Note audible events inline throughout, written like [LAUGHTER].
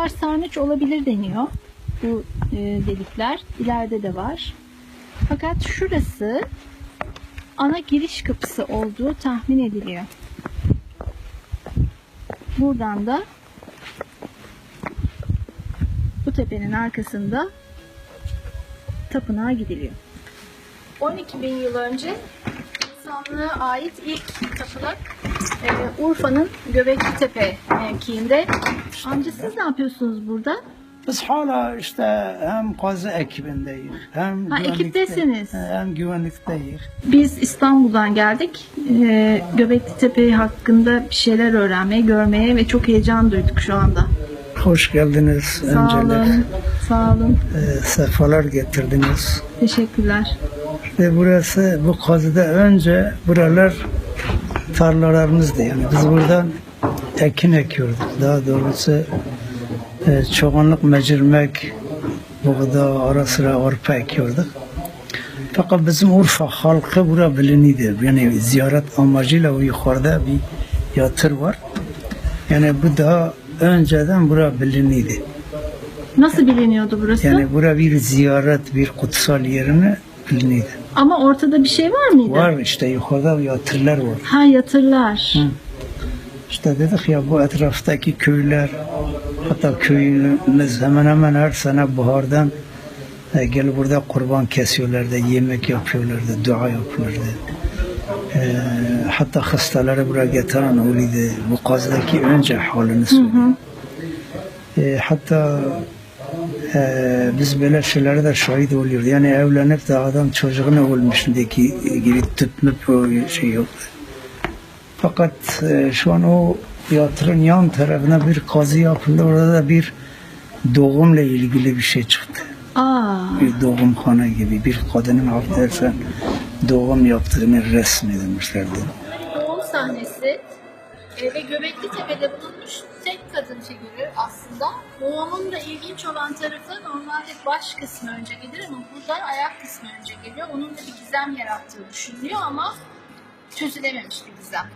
Buralar sarnıç olabilir deniyor. Bu e, delikler. İleride de var. Fakat şurası ana giriş kapısı olduğu tahmin ediliyor. Buradan da bu tepenin arkasında tapınağa gidiliyor. 12 bin yıl önce insanlığa ait ilk tapınak e, Urfa'nın Göbekli Tepe mevkiinde. Amca siz ne yapıyorsunuz burada? Biz hala işte hem kazı ekibindeyiz, hem Ha, güvenlikte- ekiptesiniz. hem güvenlikteyiz. Biz İstanbul'dan geldik. E, Göbekli Tepe hakkında bir şeyler öğrenmeye, görmeye ve çok heyecan duyduk şu anda. Hoş geldiniz. Sağ Öncelik olun. Sağ olun. e, sefalar getirdiniz. Teşekkürler. Ve burası bu kazıda önce buralar tarlalarımızdı. Yani biz buradan ekin ekiyorduk. Daha doğrusu e, çoğunluk mecirmek, buğda, ara sıra arpa ekiyorduk. Fakat bizim Urfa halkı bura biliniydi. Yani ziyaret amacıyla o yukarıda bir yatır var. Yani bu daha önceden bura biliniydi. Nasıl biliniyordu burası? Yani bura bir ziyaret, bir kutsal yerine biliniydi. Ama ortada bir şey var mıydı? Var işte yukarıda yatırlar var. Ha yatırlar. İşte dedik ya bu etraftaki köyler hatta köyümüz hemen hemen her sene bahardan e, gelip burada kurban kesiyorlardı, yemek yapıyorlardı, dua yapıyorlardı. E, hatta hastaları buraya getiren oluydu. Bu kazdaki önce halini söylüyor. E, hatta e, biz böyle şeylere de şahit oluyoruz. Yani evlenip de adam çocuğunu ölmüşündeki gibi tüpmüp o şey yoktu. Fakat e, şu an o yatırın yan tarafına bir kazı yapıldı. Orada da bir doğumla ilgili bir şey çıktı. Aa, Bir doğumhane gibi bir kadının affedersen doğum yaptığını resmedilmişlerdi. doğum sahnesi e, ve Göbekli Tepe'de bulunmuş tek kadın figürü aslında. Doğumun da ilginç olan tarafı normalde baş kısmı önce gelir ama burada ayak kısmı önce geliyor. Onun da bir gizem yarattığı düşünülüyor ama çözülememiş bir gizem.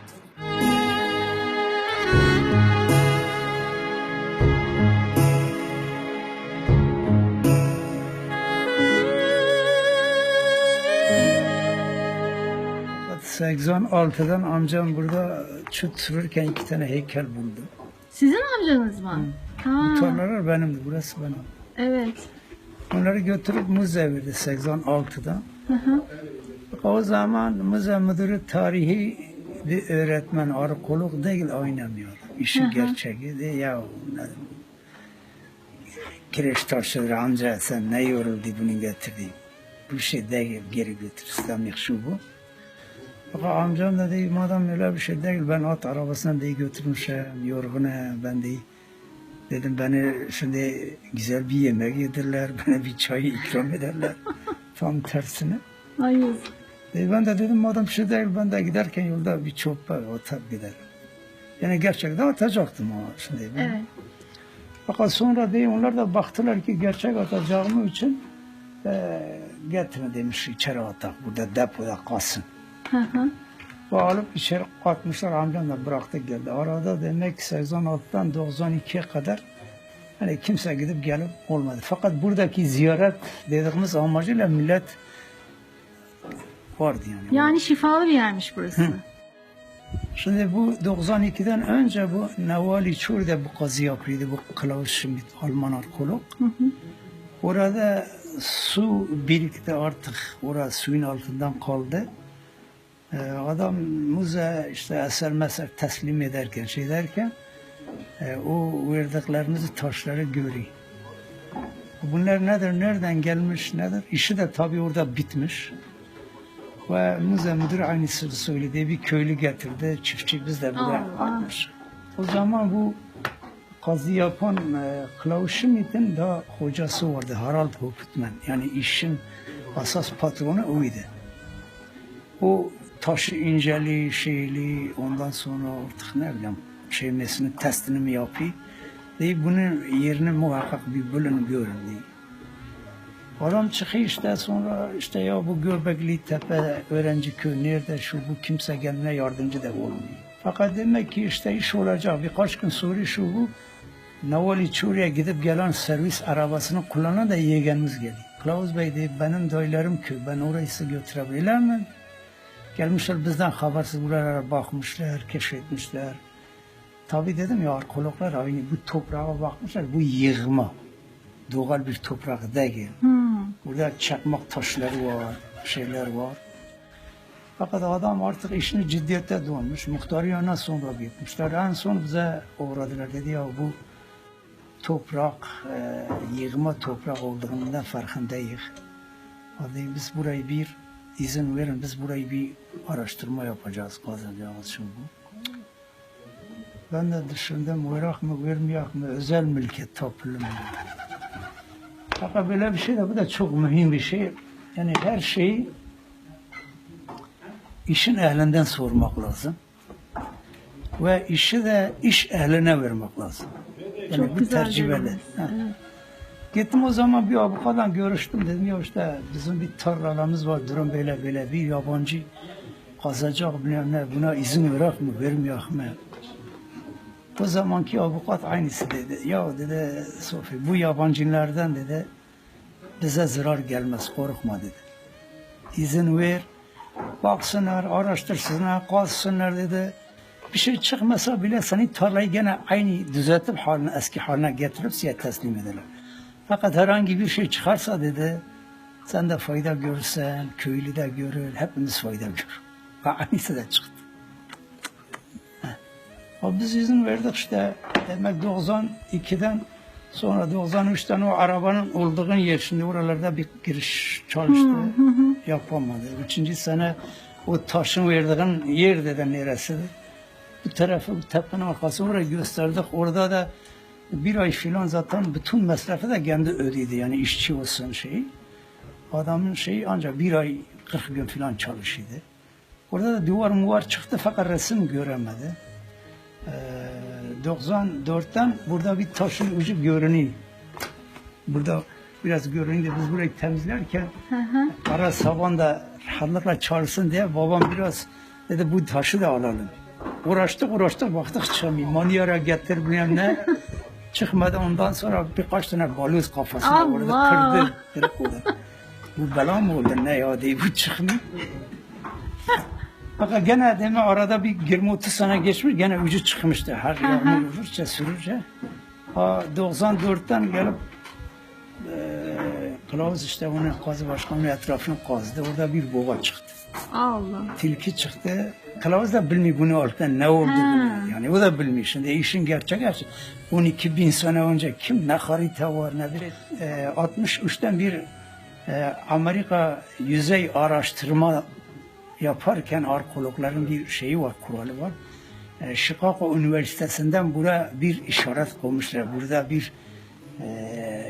Fakat 86'dan amcam burada çöp sürürken iki tane heykel buldu. Sizin amcanız mı? Ha, Bu benimdi, burası benim. evet. Onları götürüp müze verdi 86'da. Hı hı. O zaman müze müdürü tarihi bir öğretmen, arkeolog değil oynamıyor. İşin gerçeği de ya kireç taşları amca sen ne yoruldu bunu getirdi. Bu şey değil geri götür İslamik şu bu. Fakat amcam değil madem öyle bir şey değil ben at arabasına değil götürmüşüm yorgunum ben değil. Dedim beni şimdi güzel bir yemek yedirler, [LAUGHS] bana bir çay ikram ederler. [LAUGHS] Tam tersine. Hayır. E ben de dedim madem şey değil ben de giderken yolda bir çöpe atıp giderim. Yani gerçekten atacaktım o şimdi. Ben. Evet. Fakat sonra değil onlar da baktılar ki gerçek atacağım için e, getirin demiş içeri atak burada depoda kalsın. Hı hı. Bu alıp içeri atmışlar amcam da bıraktı geldi. Arada demek 86'dan 92'ye kadar hani kimse gidip gelip olmadı. Fakat buradaki ziyaret dediğimiz amacıyla millet vardı yani. Yani şifalı bir yermiş burası. Şimdi bu 92'den önce bu Nevali Çur'da bu kazı yapıyordu. Bu Klaus Schmidt Alman arkeolog. Orada su birikti artık. Orası suyun altından kaldı. Ee, adam müze işte eser meser teslim ederken şey derken e, o verdiklerimizi taşları görüyor. Bunlar nedir, nereden gelmiş, nedir? İşi de tabii orada bitmiş. Ve müze müdürü aynısını söyledi. Bir köylü getirdi. Çiftçi biz de Allah. atmış. O zaman bu kazı yapan e, Klaus Schmidt'in da hocası vardı. Harald Hoputman. Yani işin asas patronu oydu. O taşı inceli, şeyli, ondan sonra artık ne bileyim şeymesini, testini mi yapıyor? Deyip bunun yerini muhakkak bir bölün görün diye. Adam çıkıyor işte sonra işte ya bu Göbekli Tepe öğrenci köy nerede şu bu kimse kendine yardımcı da olmuyor. Fakat demek ki işte iş olacak birkaç gün sonra şu bu Navali Çuri'ye gidip gelen servis arabasını kullanan da yeğenimiz geliyor. Kılavuz Bey dedi benim dayılarım köy ben orayı götürebilirler mi? Gelmişler bizden habersiz buralara bakmışlar, keşfetmişler. Tabi dedim ya arkeologlar aynı bu toprağa bakmışlar bu yığma. Doğal bir toprak değil. Hmm. Burada çakmak taşları var, şeyler var. Fakat adam artık işini ciddiyete dönmüş. Muhtarı yanına sonra gitmişler. En son bize uğradılar. Dedi ya bu toprak, e, yığma toprak olduğundan farkındayız. Hadi biz burayı bir izin verin, biz burayı bir araştırma yapacağız, kazacağız şimdi. Ben de düşündüm, verak mı, vermeyek mi, özel mülkiyet toplum? Fakat böyle bir şey de bu da çok mühim bir şey. Yani her şeyi işin ehlinden sormak lazım. Ve işi de iş ehline vermek lazım. Yani Çok bu güzel terciheli. dediniz. Gittim o zaman bir avukatla görüştüm. Dedim ya işte bizim bir tarlalarımız var durum böyle böyle bir yabancı kazacak bilmem ne buna izin verak mı vermeyek mi? O zamanki avukat aynısı dedi. Ya dedi Sofi bu yabancılardan dedi bize zarar gelmez korkma dedi. İzin ver baksınlar araştırsınlar kazsınlar dedi. Bir şey çıkmasa bile seni tarlayı gene aynı düzeltip haline eski haline getirip size teslim ederler. Fakat herhangi bir şey çıkarsa dedi sen de fayda görürsen, köylü de görür, hepimiz fayda görür. Ve aynısı da çıktı. Ama biz izin verdik işte demek 92'den sonra 93'ten o arabanın olduğun yer şimdi oralarda bir giriş çalıştı yapamadı. Üçüncü sene o taşın verdiğin yer dedi neresidir. Bu tarafı bu tepenin arkası orayı gösterdik. Orada da bir ay filan zaten bütün masrafı da kendi ödedi yani işçi olsun şeyi. Adamın şeyi ancak bir ay 40 gün filan çalışıyordu. Orada da duvar muvar çıktı fakat resim göremedi. Ee, 94'ten burada bir taşın ucu görünüyor. Burada biraz görünüyor. Biz burayı temizlerken ara saban da rahatlıkla çalışsın diye babam biraz dedi bu taşı da alalım. Uğraştık uğraştık baktık çıkmıyor. Maniyara getir bilmem ne. Çıkmadı ondan sonra birkaç tane balyoz kafasına orada kırdı. Oldu. Bu bela mı oldu ne ya diye bu çıkmıyor. Fakat gene deme arada bir 20-30 sene geçmiş gene ucu çıkmıştı. Her yağmur vururca sürürce. Ha 94'ten gelip eee kılavuz işte onun kazı başkanlığı etrafını kazdı. Orada bir boğa çıktı. Allah. Tilki çıktı. Kılavuz da bilmiyor bunu altından ne oldu. Ha. Yani o da bilmiyor. Şimdi işin gerçek gerçek. 12 bin sene önce kim ne harita var ne bir. Eee 63'ten bir eee, Amerika yüzey araştırma yaparken arkeologların bir şeyi var, kuralı var. E, Chicago Üniversitesi'nden buraya bir işaret koymuşlar. Burada bir e,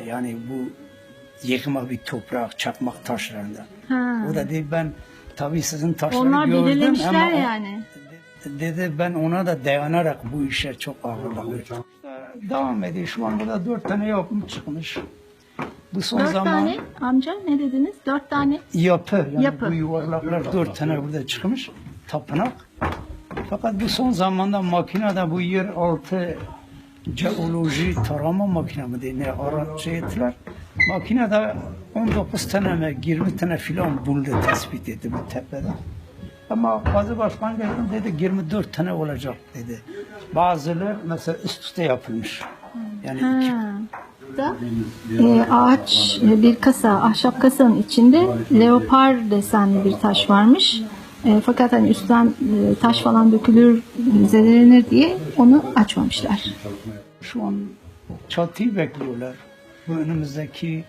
yani bu yıkma bir toprak, çakmak taşlarından. Ha. O da dedi ben tabii sizin taşları Onlar gördüm belirlemişler ama o- yani. dedi ben ona da dayanarak bu işe çok ağırlıyorum. Devam ediyor. Şu an burada dört tane yapım çıkmış. Bu son Dört zaman tane amca ne dediniz? Dört tane. yapı. Yani Yapı. bu yuvarlaklar dört tane burada çıkmış. Tapınak. Fakat bu son zamanda makinede bu yer altı jeoloji tarama makine mi diye ne ara şey ettiler. Makinede 19 tane mi 20 tane filan buldu tespit etti bu tepede. Ama bazı başkan geldi dedi 24 tane olacak dedi. Bazıları mesela üst üste yapılmış. Yani iki. Da, e, ağaç bir kasa, ahşap kasanın içinde leopar desenli bir taş varmış. E, fakat hani üstten e, taş falan dökülür, zedelenir diye onu açmamışlar. Şu an çatıyı bekliyorlar. Bu önümüzdeki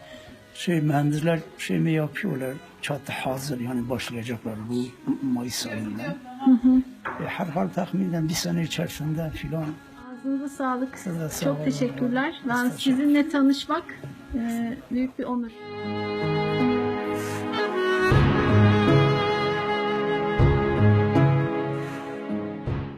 şey mühendisler şey mi yapıyorlar? Çatı hazır yani başlayacaklar bu Mayıs ayında. E, her hal tahminen bir sene içerisinde filan Ağzınıza sağlık. Size sağ Çok olun. teşekkürler. Ben sizinle tanışmak e, büyük bir onur.